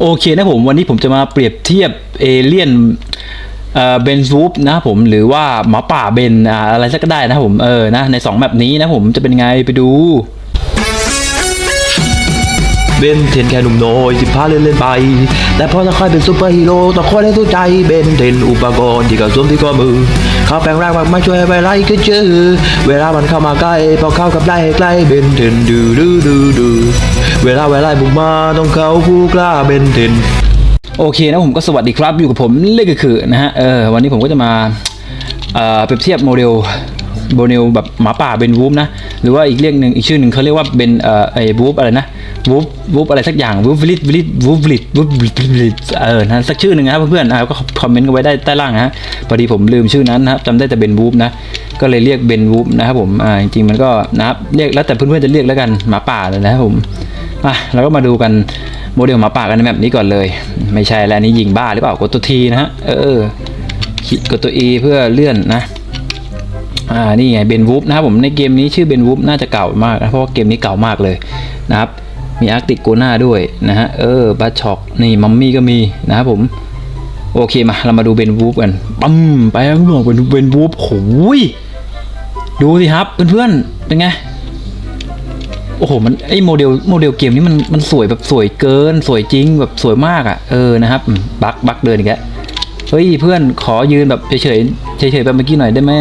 โอเคนะผมวันนี้ผมจะมาเปรียบเทียบเอเลี่ยนเบนซูปนะผมหรือว่าหมาป่าเบนอะไรสักก็ได้นะผมเออนะในสองแบบนี้นะผมจะเป็นไงไปดู เบนเทนแค่หนุ่มน้อยสิบห้าเล่นเล่นไป แต่พอจะค่อยเป็นซูเปอร์ฮีโร่ต้องคอยให้สู้ใจเบนเทนอุปกรณ์ที่กระสุนที่ข้อมือ เขาแปลงร่างมันมาช่วยไปไล่ก็เจอเวลามันเข้ามาใกล้ พอเข้ากับไล่ใกล้เบนเทนดูดูดูดูเวลาเวไลาบุกมาต้องเข้าผู้กล้าเบนเทนโอเคนะผมก็สวัสดีครับอยู่กับผมเล่ก็คือนะฮะเออวันนี้ผมก็จะมาเปรียบเทียบโมเดล โมเดลแบบหมาป่าเบนวูฟนะ หรือว่าอีกเรียกหนึ่งอีกชื่อหนึ่งเขาเรียกว่าเบนเอ่อไอ้วูฟอะไรนะวูฟวูฟอะไรสักอย่างวูฟวิลิตวิลิตวูฟวิลิตวูฟวิลิตเออนะสักชื่อหนึ่งนะครับเพื่อนๆอ่าก็คอมเมนต์กันไว้ได้ใต้ล่างนะฮะพอดีผมลืมชื่อนั้นนะครับจำได้แต่เบนวูฟนะก็เลยเรียกเบนวูฟนะครับผมอ่าจริงๆมันก็นะครับเรียกแล้วแต่เพื่อนๆจะเรียกแล้วกันหมาป่าเลยนะครับผมอะเราก็มาดูกันโมเดลหมาป่ากันในแบบนี้ก่อนเลย ไม่ใช่แล้วนี้ยิงบ้าหรือเปล่ากดตัวทีนะฮะเออกกดตัว E เพื่อเลื่อนนะ อ่านี่ไงเบนวูฟนะครับผมในเกมนี้ชื่อเบนวูฟน่าจะเก่ามากนะเพราะว่าเกมนี้เก่ามากเลยนะครับมีอาร์ติกโกนาด้วยนะฮะเออบัตช็อกนี่มัมมี่ก็มีนะครับผมโอเคมาเรามาดูเบนวูฟกันปั๊มไปแล้วคุณผู้ชมเป็นเบนวูฟโอ้ยดูสิครับเพื่อนๆเป็นไงโอ้โหมันไอโมเดลโมเดลเกมนี้มันมันสวยแบบสวยเกิน สวยจริงแบบสวยมากอะ่ะเออนะครับบักบักเดินอีกแล้วเฮ้ยเพื่อนขอยืนแบบเฉยเฉยเฉยเฉยๆแบบเมื่อกี้หน่อยได้ไหม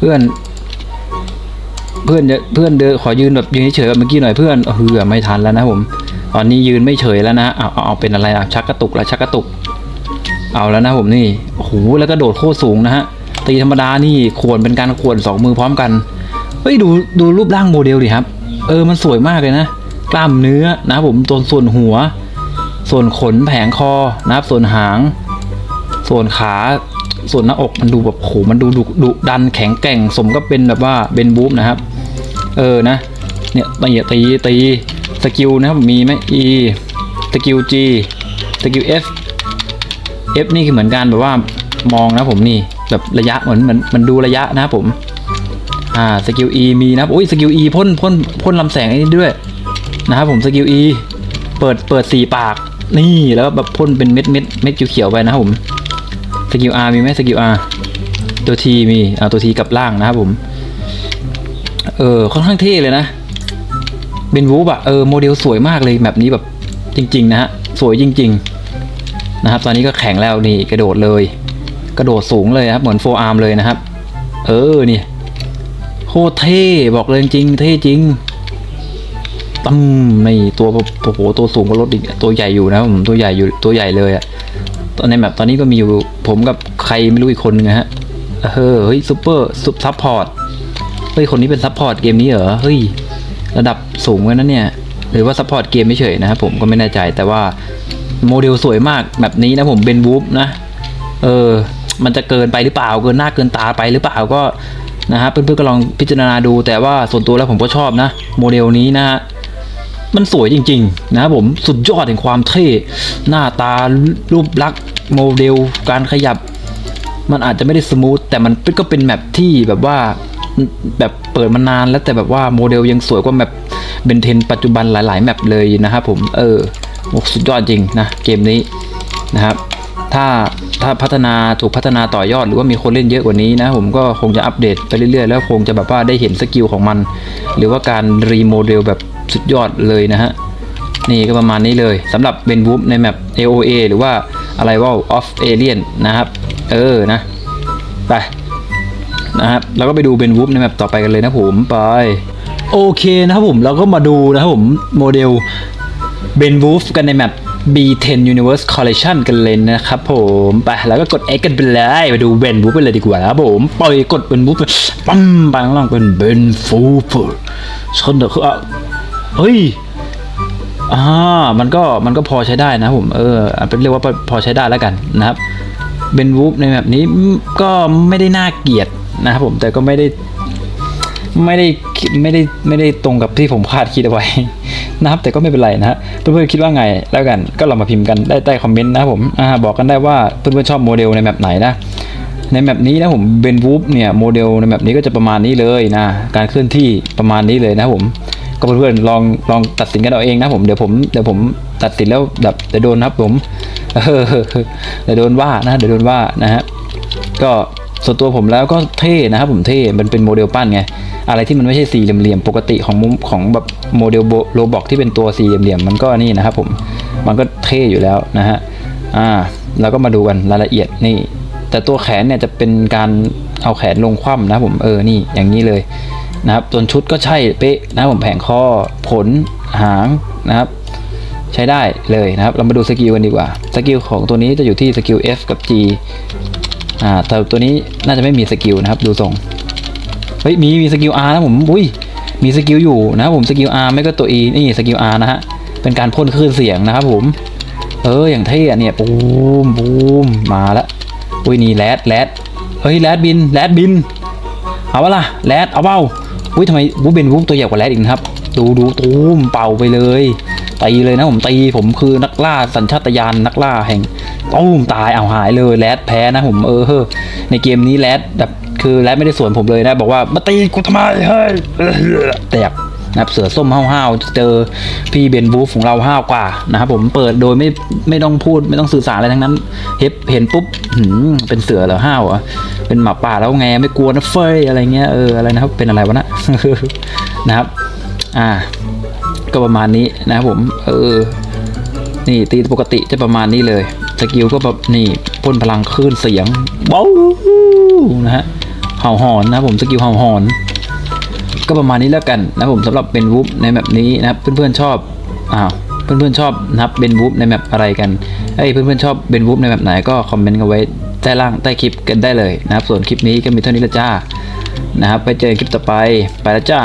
เพื่อน เพื่อนจะเพื่อนเดินขอยืนแบบยืนเฉยแบบเมื่อกี้หน่อยเพื่อนเออไม่ทันแล้วนะผม ตอนนี้ยืนไม่เฉยแล้วนะเอาเอาเอาเป็นอะไรอะชักกระตุกแล้วชักกระตุก เอาแล้วนะผมนี่โอ้โหแล้วก็โดดโคตรสูงนะฮะตีธรรมดานี่ควรเป็นการควรสองมือพร้อมกันเฮ้ยดูดูรูปร่างโมเดลดิครับ เออมันสวยมากเลยนะกล้ามเนื้อนะผมตัวส่วนหัว ส่วนขนแผงคอนะครับส่วนหาง ส่วนขา ส่วนหน้าอกมันดูแบบโหมันดูดุดุดันแข็งแกร่งสมก็เป็นแบบว่าเบนบูฟนะครับ เออนะ เนี่ยตีตีตีสกิลนะครับมีไหม E สกิล G สกิล F F นี่คือเหมือนกันแบบว่ามองนะผมนี่แบบระยะเหมือนเหมือนมันดูระยะนะครับผม อ่าสกิล E มีนะโอ้ยสกิล E พ่นพ่นพ่นลำแสงอ้นี่ด้วยนะครับผมสกิล E เปิดเปิดสี่ปาก นี่แล้วแบบพ่นเป็นเม็ดเม็ดเม็ดเขียวๆไปนะครับผม สกิล R มีไหมสกิล R ตัว T มีอ่าตัว T กับล่างนะครับผม เออค่อนข้างเท่เลยนะเบนวูบอะเออโมเดลสวยมากเลยแบบนี้แบบจริง ๆ นะฮะ สวยจริง ๆ นะครับ ตอนนี้ก็แข็งแล้วนี่กระโดดเลย กระโดดสูงเลยครับ เหมือนโฟอาร์มเลยนะครับ เออนี่โคตรเท่บอกเลยจริงเท่จริงตั้มในตัวโอ้โหตัวสูงกว่ารถอีกตัวใหญ่อยู่นะผมตัวใหญ่อยู่ตัวใหญ่เลยอะ ตอนในแบบตอนนี้ก็มีอยู่ผมกับใครไม่รู้อีกคนนึงนะฮะเออเฮ้ยซูเปอร์ซุปซัพพอร์ตเฮ้ยคนนี้เป็นซัพพอร์ตเกมนี้เหรอเฮ้ยระดับสูงเลยนะเนี่ยหรือว่าซัพพอร์ตเกมไม่เฉยนะครับผมก็ไม่แน่ใจแต่ว่าโมเดลสวยมากแบบนี้นะผมเป็นวูฟนะ เออ มันจะเกินไปหรือเปล่า เกินหน้าเกินตาไปหรือเปล่าก็นะฮะเพื่อนๆก็ลองพิจารณาดู แต่ว่าส่วนตัวแล้วผมก็ชอบนะ โมเดลนี้นะฮะมันสวยจริง ๆ นะครับผมสุดยอดแห่งความเท่ หน้าตารูปลักษณ์ โมเดลการขยับ มันอาจจะไม่ได้สมูทแต่มันก็เป็นแมปที่แบบว่าแบบเปิดมานานแล้วแต่แบบว่าโมเดลยังสวยกว่าแมปเบนเทนปัจจุบันหลาย ๆ แมปเลยนะครับผมเออสุดยอดจริงนะเกมนี้นะครับถ้าถ้าพัฒนาถูกพัฒนาต่อยอดหรือว่ามีคนเล่นเยอะกว่านี้นะผมก็คงจะอัปเดตไปเรื่อย ๆ แล้วคงจะแบบว่าได้เห็นสกิลของมัน หรือว่าการรีโมเดลแบบสุดยอดเลยนะฮะนี่ก็ประมาณนี้เลยสำหรับเบนวูฟในแมป AOA หรือว่า อะไรว่า of Alien นะครับ เออนะ ไป นะครับเราก็ไปดูเบนวูฟในแมปต่อไปกันเลยนะผมไป โอเคนะครับผมเราก็มาดูนะครับผมโมเดลเบนวูฟกันในแมป B10 Universe Collection กันเลยนะครับผมไปแล้วก็กด X กันไปเลยไปดูเบนวูฟไปเลยดีกว่านะครับผมปล่อยกดเบนวูฟปั๊มไปข้างล่างเป็นเบนวูฟชนเดอะคืออะเฮ้ย อ่ามันก็มันก็พอใช้ได้นะผมเอออะเป็นเรียกว่าพอใช้ได้แล้วกันนะครับเบนวูฟในแบบนี้ก็ไม่ได้น่าเกลียดนะครับผมแต่ก็ไม่ได้ไม่ได้ไม่ได้ไม่ได้ตรงกับที่ผมคาดคิดเอาไว้นะครับ แต่ก็ไม่เป็นไรนะฮะเพื่อนๆคิดว่าไงแล้วกันก็ลองมาพิมพ์กันได้ใต้คอมเมนต์นะครับผมอ่าบอกกันได้ว่าเพื่อนๆชอบโมเดลในแบบไหนนะในแบบนี้นะผมเบนวูฟเนี่ยโมเดลในแบบนี้ก็จะประมาณนี้เลยนะการเคลื่อนที่ประมาณนี้เลยนะครับผม ก็เพื่อนๆลองลองตัดสินกันเอาเองนะผมเดี๋ยวผมเดี๋ยวผมตัดสินแล้วแบบจะโดนนะครับผมเดี๋ยวโดนว่านะเดี๋ยวโดนว่านะฮะก็ส่วนตัวผมแล้วก็เท่นะครับผมเท่ มันเป็นโมเดลปั้นไง อะไรที่มันไม่ใช่สี่เหลี่ยมๆ ปกติของมุมของแบบโมเดลโรบอกที่เป็นตัวสี่เหลี่ยมๆ มันก็นี่นะครับผม มันก็เท่อยู่แล้วนะฮะ อ่าแล้วก็มาดูกันรายละเอียดนี่ แต่ตัวแขนเนี่ยจะเป็นการเอาแขนลงคว่ำนะผม เออ นี่ อย่างนี้เลย นะครับส่วนชุดก็ใช่เป๊ะนะผมแผงข้อผลหางนะครับ ใช้ได้เลยนะครับ เรามาดูสกิลกันดีกว่าสกิลของตัวนี้จะอยู่ที่สกิล F กับ G อ่าแต่ตัวนี้น่าจะไม่มีสกิลนะครับ ดูทรงเฮ้ยมีมีสกิล R นะผมอุ้ยมีสกิลอยู่นะครับผมสกิล R ไม่ก็ตัว E นี่สกิล R นะฮะเป็นการพ่นคลื่นเสียงนะครับผม เอออย่างเท่อะเนี่ยปูมปูมมาล้วอุ้ยนี่แรดแรดเฮ้ยแรดบินแรดบินเอาวะล่ะแรดเอาเปล่า อุ้ยทำไมวูบเป็นวูบตัวใหญ่กว่าแรดอีกนะครับ ดูดูตูมเป่าไปเลยตีเลยนะผมตีผมคือนักล่าสัญชาตญาณนักล่าแห่งตูมตายเอาหายเลยแรดแพ้นะผมเออเฮ้ในเกมนี้แรดแบบคือแรดไม่ได้สวนผมเลยนะ บอกว่ามาตีกูทำไมเฮ้ยแตก นะครับเสือส้มห้าวๆเจอพี่เบนบูฟของเราห้าวกว่านะครับผมเปิดโดยไม่ไม่ต้องพูดไม่ต้องสื่อสารอะไรทั้งนั้นเห็บเห็นปุ๊บหืมเป็นเสือเหรอห้าวเหรอะเป็นหมาป่าแล้วไงไม่กลัวนะเฟยอะไรเงี้ยเอออะไรนะครับเป็นอะไรวะนะนะครับ อ่า ก็ประมาณนี้นะครับผม เออ นี่ตีปกติจะประมาณนี้เลยสกิลก็แบบนี่พ่นพลังคลื่นเสียงเบ้านะฮะเห่าหอนนะครับผมสกิลเห่าหอน ก็ประมาณนี้แล้วกันนะผมสำหรับเป็นวูฟในแบบนี้นะครับเพื่อนๆชอบอ้าวเพื่อนๆชอบนะครับเป็นวูฟในแบบอะไรกันเอ้ยเพื่อนๆชอบเป็นวูฟในแบบไหนก็คอมเมนต์กันไว้ใต้ล่างใต้คลิปกันได้เลยนะครับ ส่วนคลิปนี้ก็มีเท่านี้ละจ้านะครับไปเจอกันคลิปต่อไปไปละจ้า